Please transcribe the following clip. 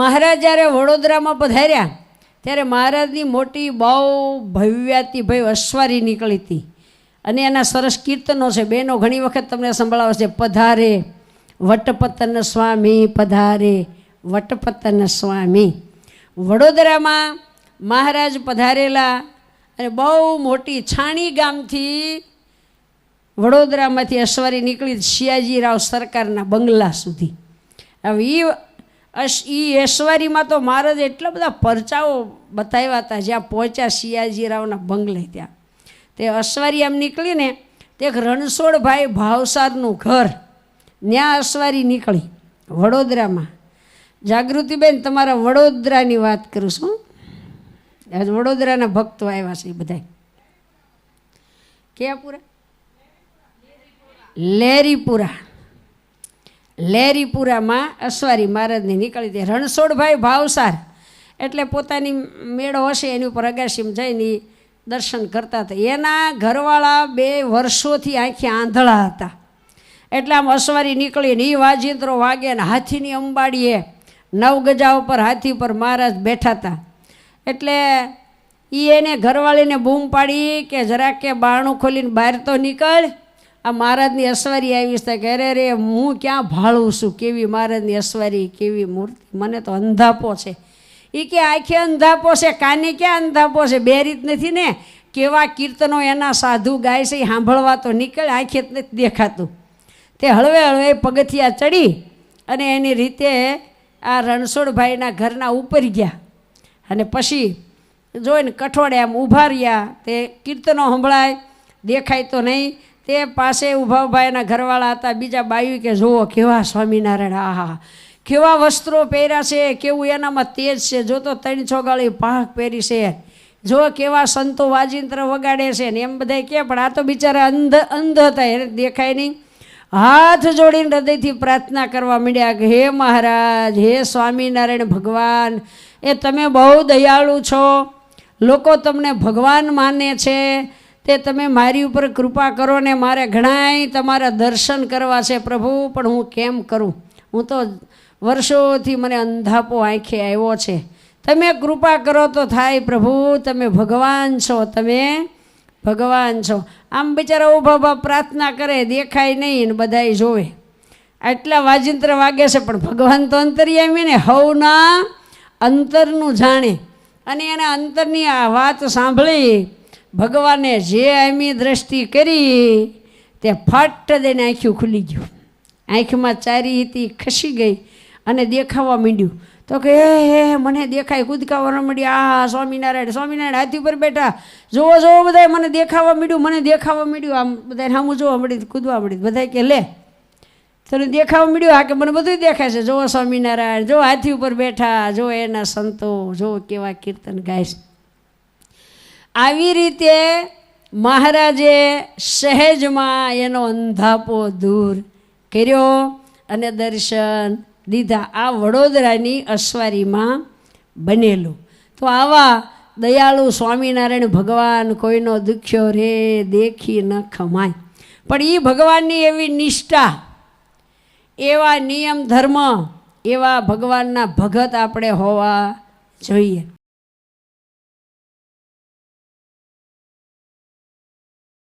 મહારાજ જ્યારે વડોદરામાં પધાર્યા, ત્યારે મહારાજની મોટી બહુ ભવ્યાતી ભાઈ અશ્વારી નીકળી હતી. અને એના સરસ કીર્તનો છે. બેનો ઘણી વખત તમને સંભળાવે છે, પધારે, વટપતન સ્વામી, પધારે, વટપતન સ્વામી. વડોદરામાં મહારાજ પધારેલા અને બહુ મોટી છાણી ગામથી વડોદરામાંથી અશ્વારી નીકળી શિયાજીરાવ સરકારના બંગલા સુધી. હવે એ એ એશ્વરીમાં તો મહારાજ એટલા બધા પરચાઓ બતાવ્યા હતા, જ્યાં પહોંચ્યા શિયાજીરાવના બંગલે ત્યાં. તે અશ્વારી આમ નીકળીને તે એક રણછોડભાઈ ભાવસારનું ઘર, ત્યાં અશ્વારી નીકળી વડોદરામાં. જાગૃતિબેન, તમારા વડોદરાની વાત કરું છું. આજ વડોદરાના ભક્તો આવ્યા છે બધા ક્યાં પૂરા? લેરીપુરા. લેરીપુરામાં અશ્વારી મહારાજની નીકળી હતી. રણછોડભાઈ ભાવસાર એટલે પોતાની મેળો હશે એની ઉપર અગાશીમાં જઈને દર્શન કરતા હતા. એના ઘરવાળા બે વર્ષોથી આંખે આંધળા હતા. એટલે આમ અસવારી નીકળીને એ વાજિંત્રો વાગે ને હાથીની અંબાડીએ નવ ગજા ઉપર હાથી પર મહારાજ બેઠા હતા. એટલે એ એને ઘરવાળીને બૂમ પાડી કે જરાક કે બારણું ખોલીને બહાર તો નીકળ. આ મહારાજની અસવારી આવી છે કે અરે રે, હું ક્યાં ભાળું છું? કેવી મહારાજની અસવારી કેવી મૂર્તિ? મને તો અંધાપો છે. એ કે આંખે અંધાપો છે, કાને ક્યાં અંધાપો છે? બે રીત નથી ને? કેવા કીર્તનો એના સાધુ ગાય છે સાંભળવા તો નીકળે, આંખે જ નથી દેખાતું. તે હળવે હળવે પગથિયા ચડી અને એની રીતે આ રણછોડભાઈના ઘરના ઉપર ગયા. અને પછી જોઈને કઠોળે આમ ઊભા રહ્યા, તે કીર્તનો સંભળાય, દેખાય તો નહીં તે પાસે ઊભા ઘરવાળા હતા. બીજા બાયુ કે, જુઓ, કેવા સ્વામિનારાયણ, આહા, કેવા વસ્ત્રો પહેર્યા છે, કેવું એનામાં તેજ છે. જો તો ત્રણ ચોગાળી પાક પહેરી છે. જો કેવા સંતો વાજિંત્ર વગાડે છે ને એમ બધા કે, પણ આ તો બિચારા અંધ અંધ હતા, એને દેખાય નહીં. હાથ જોડીને હૃદયથી પ્રાર્થના કરવા માંડ્યા કે, હે મહારાજ, હે સ્વામિનારાયણ ભગવાન, એ તમે બહુ દયાળુ છો. લોકો તમને ભગવાન માને છે. તે તમે મારી ઉપર કૃપા કરો ને મારે ઘણાય તમારા દર્શન કરવા છે પ્રભુ, પણ હું કેમ કરું? હું તો વર્ષોથી મને અંધાપો આંખે આવ્યો છે. તમે કૃપા કરો તો થાય પ્રભુ, તમે ભગવાન છો, તમે ભગવાન છો. આમ બિચારા ઊભા પ્રાર્થના કરે, દેખાય નહીં ને બધાય જોવે. આટલા વાજિંત્ર વાગે છે, પણ ભગવાન તો અંતર્યામી ને હવના અંતરનું જાણે. અને એના અંતરની આ વાત સાંભળી ભગવાને જે એમી દ્રષ્ટિ કરી, તે ફટ દઈને આંખ્યું ખુલી ગયું. આંખમાં ચારી હતી, ખસી ગઈ અને દેખાવા માંડ્યું. તો કે, હે હે મને દેખાય, કૂદકાવા માંડ્યા આ સ્વામિનારાયણ સ્વામિનારાયણ, હાથી ઉપર બેઠા. જોવો જોવો બધા મને દેખાવા માંડ્યું, મને દેખાવા માંડ્યું. આમ બધા સામું જોવા મળી કૂદવા મળી બધા કે, લે, તને દેખાવા મળ્યું હા કે, મને બધું દેખાય છે. જોવો સ્વામિનારાયણ જો હાથી ઉપર બેઠા જો એના સંતો જો કેવા કીર્તન ગાય છે. આવી રીતે મહારાજે સહેજમાં એનો અંધાપો દૂર કર્યો અને દર્શન દીધા આ વડોદરાની અસવારીમાં બનેલું. તો આવા દયાળુ સ્વામિનારાયણ ભગવાન કોઈનો દુખ્યો રે દેખી ન ખમાય. પણ એ ભગવાનની એવી નિષ્ઠા, એવા નિયમ ધર્મ, એવા ભગવાનના ભગત આપણે હોવા જોઈએ.